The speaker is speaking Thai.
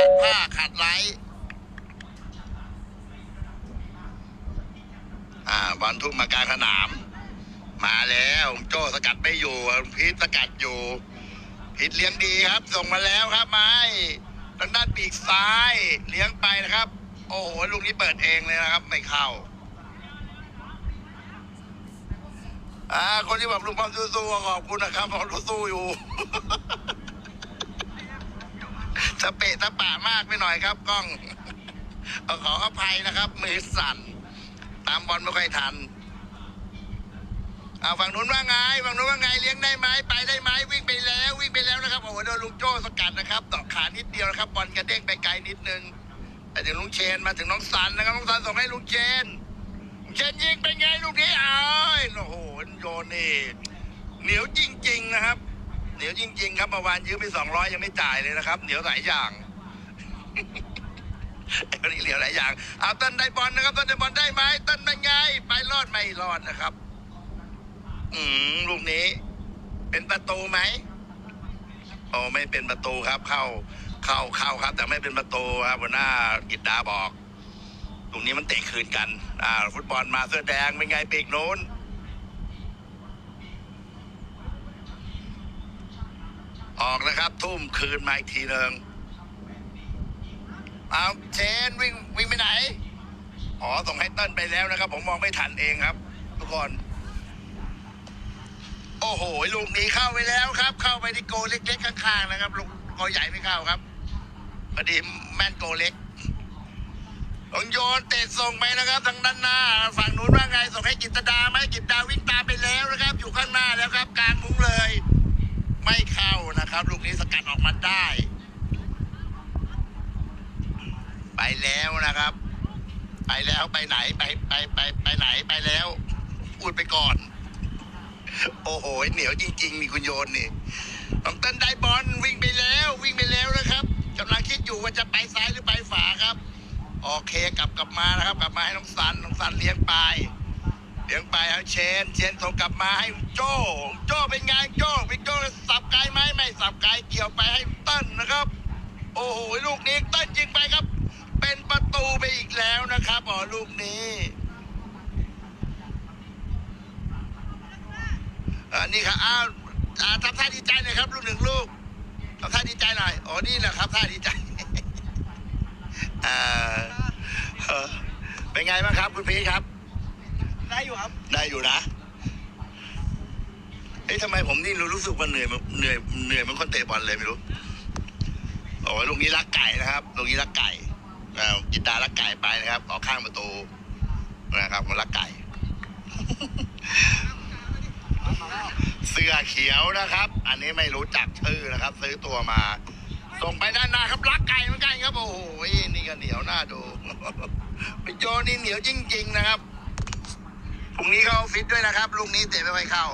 ขัดผ้าขัดไลท์อ่าบอลทุ่มมากลางสนาม มาแล้วโจ้สกัดไม่อยู่พีทสกัดอยู่พีทเลี้ยงดีครับ ส่งมาแล้วครับไม้ทางด้านปีกซ้ายเลี้ยงไปนะครับ โอ้โหลูกนี้เปิดเองเลยนะครับ ไม่เข้าอ่าคนที่บอกลุงป้อมสู้ๆก็ขอบคุณนะครับเพราะรู้สู้อยู่ สเปะสปะมากไปหน่อยครับกล้องขออภัยนะครับ มือสั่น ตามบอลไม่ค่อยทันเอาฝั่งนู้นว่าไงฝั่งนู้นว่าไงเลี้ยงได้ไหมไปได้ไหมวิ่งไปแล้ววิ่งไปแล้วนะครับโอ้โหโดนลุงโจ้สกัดนะครับต่อขานิดเดียวนะครับบอลกระเด้งไปไกลนิดนึงแต่ถึงลุงเชนมาถึงน้องสันนะครับน้องสันส่งให้ลุงเชนลุงเชนยิงเป็นไงลูกนี้เอ้ยโอ้โหโยนนี่เหนียวจริง ๆ นะครับ เหนียวจริง ๆ ครับเมื่อวานยืมไปสองร้อยยังไม่จ่ายเลยนะครับ เหนียวหลายอย่างเหนียวหลายอย่างเอาต้นได้บอลนะครับต้นได้บอลได้ไหมต้นเป็นไง ไปรอดไม่รอดนะครับ อืมลูกนี้ เป็นประตูไหมโอ้ไม่เป็นประตูครับ เข้า เข้าเข้าครับ แต่ไม่เป็นประตูครับหัวหน้ากิตดาบอก ตรงนี้มันเตะคืนกัน อ่า ฟุตบอลมาเสื้อแดงเป็นไงปีกโน้น ออกนะครับ ทุ่มคืนมาอีกทีหนึ่งเอาเชนวิ่งวิ่งไปไหน อ๋อส่งให้เต้นไปแล้วนะครับ ผมมองไม่ทันเองครับ ทุกคน โอ้โหลูกนี้เข้าไปแล้วครับ เข้าไปที่โกเล็กๆข้างๆนะครับลูกโกใหญ่ไม่เข้าครับพอดีแม่นโกเล็กลงโยนเตะส่งไปนะครับ ทางด้านหน้า ฝั่งนู้นว่าไง ส่งให้กิตดาไหมกิต ไม่เข้านะครับ ลูกนี้สกัดออกมาได้ ไปแล้วนะครับ ไปแล้วไปไหนไปไปไปไปไหนไปแล้ว พูดไปก่อน โอ้โหเหนียวจริงๆนี่คุณโยนนี่น้องเต้นได้บอลวิ่งไปแล้ว วิ่งไปแล้วนะครับกำลังคิดอยู่ว่าจะไปซ้ายหรือไปขวาครับ โอเคกลับกลับมานะครับ กลับมาให้น้องสันน้องสันเลี้ยงไปเลี้ยงไปให้เชน เชนส่งกลับมาให้โจโจเป็นไงโจเป็นโจ สับไกลไหมไม่สับไกลเกี่ยวไปให้เต้นนะครับ โอ้โหลูกนี้เต้นยิงไปครับ เป็นประตูไปอีกแล้วนะครับอ๋อลูกนี้อันนี้ครับอ้าวอ่าทำท่าดีใจหน่อยครับ ลูกหนึ่งลูกทำท่าดีใจหน่อยอ๋อนี่แหละครับท่าดีใจอ่าเออเป็นไงบ้างครับ คุณพีชครับ ได้อยู่ครับ ได้อยู่นะเอ๊ะทำไมผมนี่รู้สึกว่าเหนื่อยเหนื่อยเหนื่อยเหมันคนเตะบอลเลยไม่รู้โอ้ยลูกนี้รักไก่นะครับลูกนี้รักไก่อ่ากินตารักไก่ไปนะครับออกข้างประตูนะครับมันรักไก่ เสื้อเขียวนะครับ อันนี้ไม่รู้จักชื่อนะครับ ซื้อตัวมา ส่งไปด้านหน้าครับรักไก่เหมือนกันครับโอ้โหนี่ก็เหนียวหน้าดูไปโยนี่เหนียวจริง ๆ นะครับพรุ่งนี้เขาออฟฟิตด้วยนะครับลูกนี้เตะไม่ค่อยเข้า